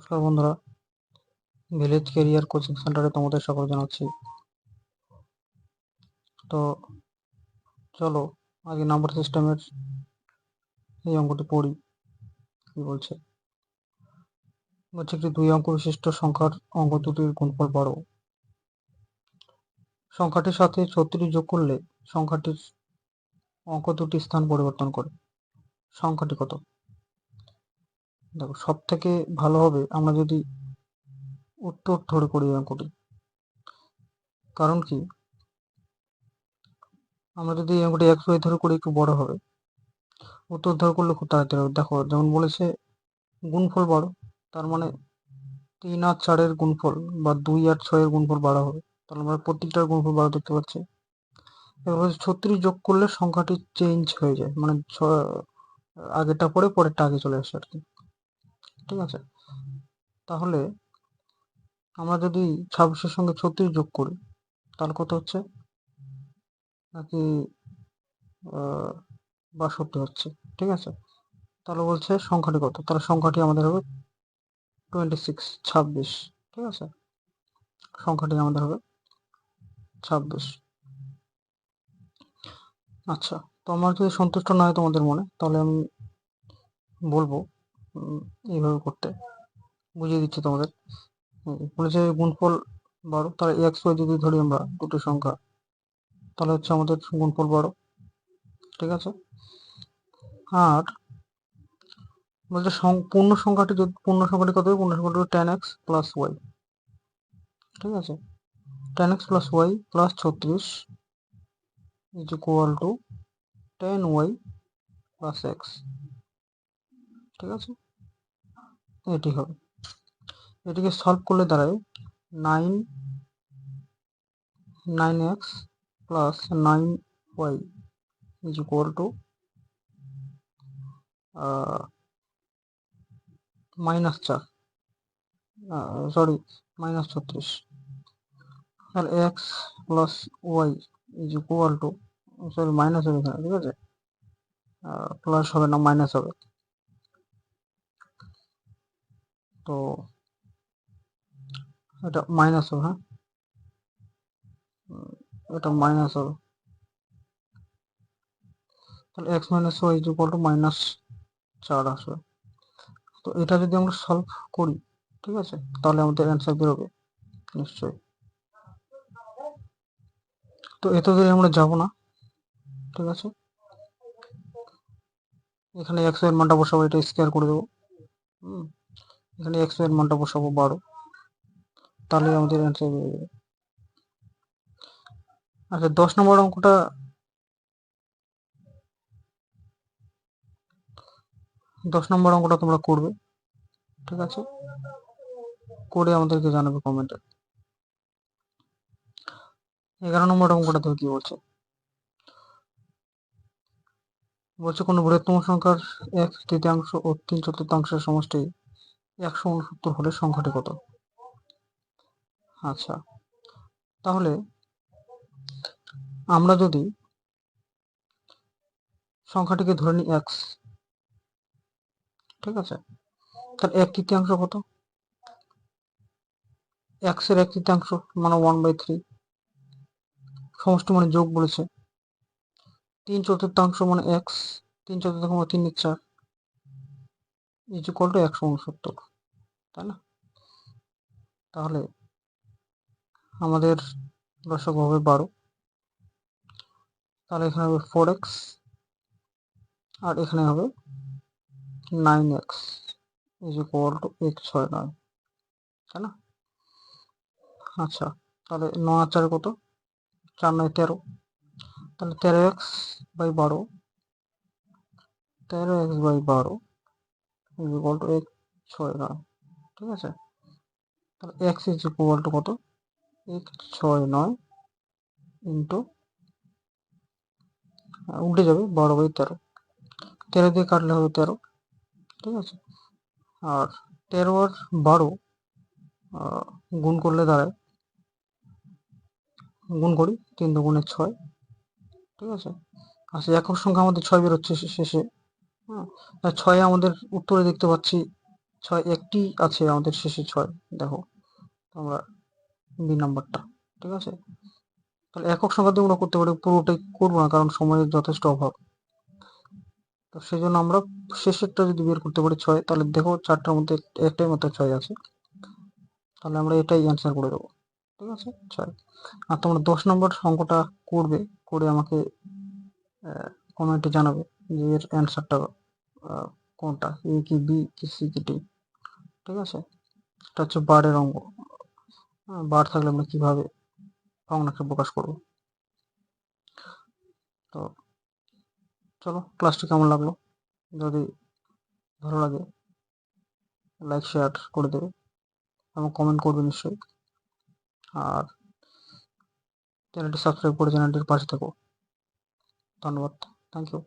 নমস্কার বন্ধুরা। Village career coaching সেন্টারে তোমাদের সকল জানাচ্ছি। তো চলো আগে নাম্বার সিস্টেমের এই অঙ্কটি পড়ি। কি বলছে? বলছে একটি দুই অঙ্ক বিশিষ্ট সংখ্যার অঙ্ক দুটির গুণফল বারো সংখ্যাটির সাথে ছত্রিশ যোগ করলে সংখ্যাটির অঙ্ক দুটি স্থান পরিবর্তন করে। সংখ্যাটি কত? দেখো সব থেকে ভালো হবে আমরা যদি উত্তর ধরে করি। অঙ্কটি কারণ কি? আমরা যদি এই অঙ্কটি একশো ধরে করি একটু বড় হবে উত্তর ধরে করলে খুব তাড়াতাড়ি হবে। দেখো, যেমন বলেছে, গুণফল বারো তার মানে তিন আর চারের গুণফল বা দুই আর ছয়ের গুণফল বারো হবে। তাহলে আমরা প্রত্যেকটার গুণফল বারো দেখতে পাচ্ছি এবার ছত্রিশ যোগ করলে সংখ্যাটি চেঞ্জ হয়ে যায় মানে আগেরটা পরে পরেরটা আগে চলে আসে আর কি। ঠিক আছে? তাহলে আমরা যদি ছাব্বিশের সঙ্গে ছত্রিশ যোগ করি, তাহলে কত হচ্ছে? নাকি বাষট্টি হচ্ছে, ঠিক আছে? তাহলে বলছে সংখ্যাটি কত? তাহলে সংখ্যাটি আমাদের হবে টোয়েন্টি সিক্স ছাব্বিশ, ঠিক আছে? সংখ্যাটি আমাদের হবে ছাব্বিশ। আচ্ছা তো আমার যদি সন্তুষ্ট না হয় তোমাদের মনে, তাহলে আমি বলব এইভাবে করতে। বুঝিয়ে দিচ্ছি তোমাদের। বলেছে গুণফল বারো, তাহলে এক্স ওয়াই যদি ধরি আমরা দুটো সংখ্যা, তাহলে হচ্ছে আমাদের গুণফল বারো। ঠিক আছে? আর বলছে পূর্ণ সংখ্যাটি যদি, পূর্ণ সংখ্যাটি কত পূর্ণ সংখ্যাটি টেন এক্স প্লাস ওয়াই ঠিক আছে? Ten X plus Y plus ছত্রিশ is equal to ten Y plus X ঠিক আছে? এটি হবে। এটিকে সলভ করলে দাঁড়ায় nine nine X plus nine Y is equal to minus চার। সরি মাইনাস ছত্রিশ। তাহলে X plus Y is equal to sorry minus হবে ঠিক আছে? প্লাস হবে না মাইনাস হবে। তো এটা মাইনাস হবে হ্যাঁ? এটা মাইনাস হবে। তাহলে X minus Y is equal to minus চার আসবে। তো এটা যদি আমরা সলভ করি, ঠিক আছে? তাহলে আমাদের অ্যান্সার বেরোবে, নিশ্চয়ই। তো এত দূরে আমরা যাব না, ঠিক আছে? এখানে একশো এর মানটা বসাবো, এটা স্কোয়ার করে দেবো। হুম। এখানে এক্সের মানটা বসাবো বারো। তাহলে আমাদের অ্যান্সার বেরিয়ে যাবে। আচ্ছা দশ নম্বর অঙ্কটা দশ নম্বর অঙ্কটা তোমরা করবে, ঠিক আছে? করে আমাদেরকে জানাবে কমেন্টে এগারো নম্বর অঙ্কটা তো কি বলছে। বলছে কোনো বৃহত্তম সংখ্যার এক তৃতীয়াংশ ও তিন চতুর্থাংশের সমষ্টি একশো উনসত্তর হলে সংখ্যাটি কত? আচ্ছা তাহলে আমরা যদি সংখ্যাটিকে ধরে নিই এক্স ঠিক আছে? তার এক তৃতীয়াংশ কত? এক্সের এক তৃতীয়াংশ মানে ওয়ান বাই থ্রি সমষ্টি মানে যোগ বলেছে। তিন চতুর্থাংশ মানে এক্স তিন চতুর্থাংশ মানে তিন চার ইজ ইকুয়াল টু একশো উনসত্তর তাই না? তাহলে আমাদের দর্শক হবে বারো। তাহলে এখানে হবে ফোর এক্স আর এখানে হবে nine X is equal to এক ছয় নয়, তাই না? আচ্ছা তাহলে নয় চার কত? চার নয় তেরো। তাহলে তেরো এক্স বাই বারো, তেরো এক্স বাই বারো ইজ ইকুয়াল টু এক ছয় নয়। ঠিক আছে? তাহলে এক্স ইজ ইকুয়াল টু কত? এক ছয় নয় ইন্টু উল্টে যাবে বারো বাই তেরো। তেরো দিয়ে কাটলে হবে তেরো, ঠিক আছে? আর তেরো আর বারো গুণ করলে দাঁড়ায়, গুণ করি তিন দুগুণে ছয়, ঠিক আছে? আচ্ছা একক সংখ্যা আমাদের ছয় বেরোচ্ছে শেষে হ্যাঁ? ছয় আমাদের উত্তরে দেখতে পাচ্ছি ছয়, একটি আছে আমাদের শেষে ছয়, দেখো আমরা বি নাম্বারটা, ঠিক আছে? তাহলে একক সংখ্যা দিয়ে আমরা করতে পারি, পুরোটাই করব না, কারণ সময়ের যথেষ্ট অভাব। তো সেই জন্য আমরা শেষেরটা যদি বের করতে পারি ছয়, তাহলে দেখো চারটার মধ্যে একটাই মাত্র ছয় আছে। তাহলে আমরা এটাই অ্যান্সার করে দেবো, ঠিক আছে? ছয়। আর তোমরা দশ নম্বর অঙ্কটা করবে, করে আমাকে কমেন্টে জানাবে যে এর অ্যান্সারটা কোনটা, এ কি, বি, কি, সি, কি, ডি। ঠিক আছে? এটা হচ্ছে বারের অঙ্গ। হ্যাঁ, বার থাকলে আমরা কীভাবে ভগ্নাংশে প্রকাশ করব? তো চলো ক্লাসটি কেমন লাগল? যদি ভালো লাগে লাইক শেয়ার করে দেবে। এবং কমেন্ট করবে নিশ্চয়ই। আর চ্যানেলটি সাবস্ক্রাইব করে চ্যানেলটির পাশে থেকো। ধন্যবাদ। Thank you